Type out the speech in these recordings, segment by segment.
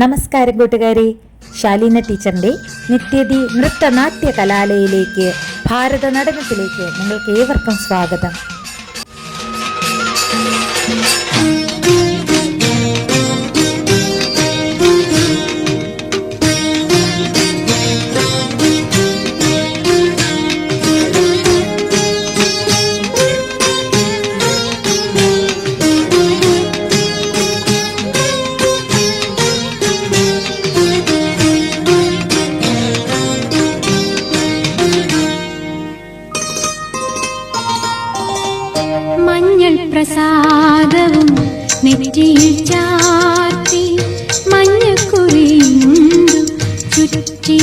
നമസ്കാരം കൂട്ടുകാരെ. ശാലീന ടീച്ചറിന്റെ നിത്യതി നൃത്തനാട്യ കലാലയയിലേക്ക് ഭാരത നടനത്തിലേക്ക് നിങ്ങൾക്ക് ഏവർക്കും സ്വാഗതം. മഞ്ഞൾ പ്രസാദവും നെറ്റിയിൽ ചാത്തി മഞ്ഞക്കുറിയും ചുറ്റി.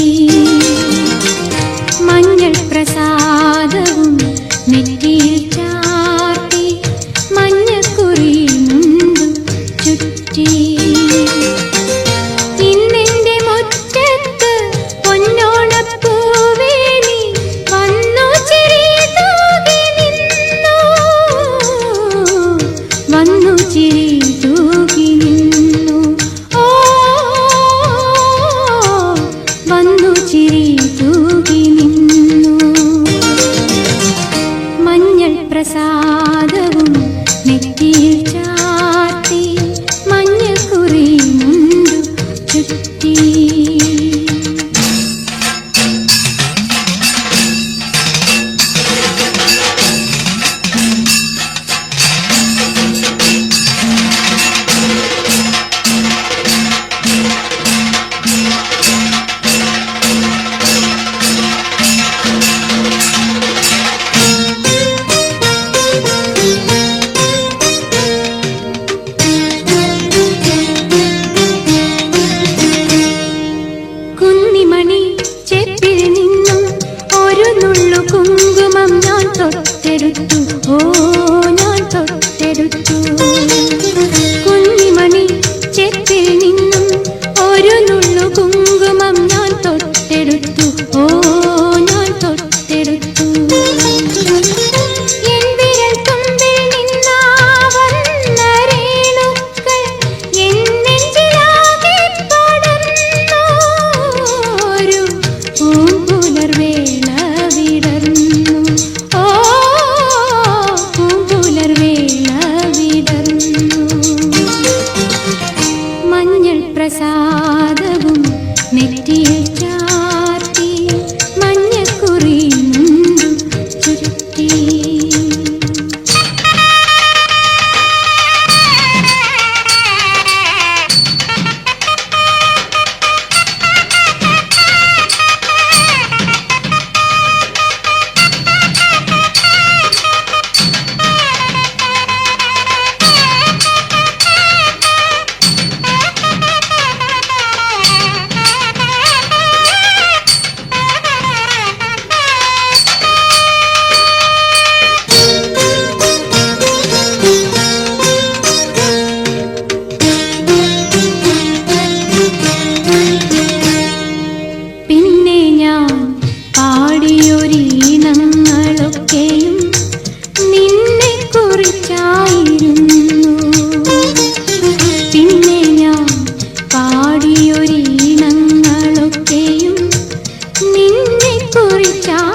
பிரசாதவும் நித்திய to പാദവും നെറ്റിയിട്ടാ 想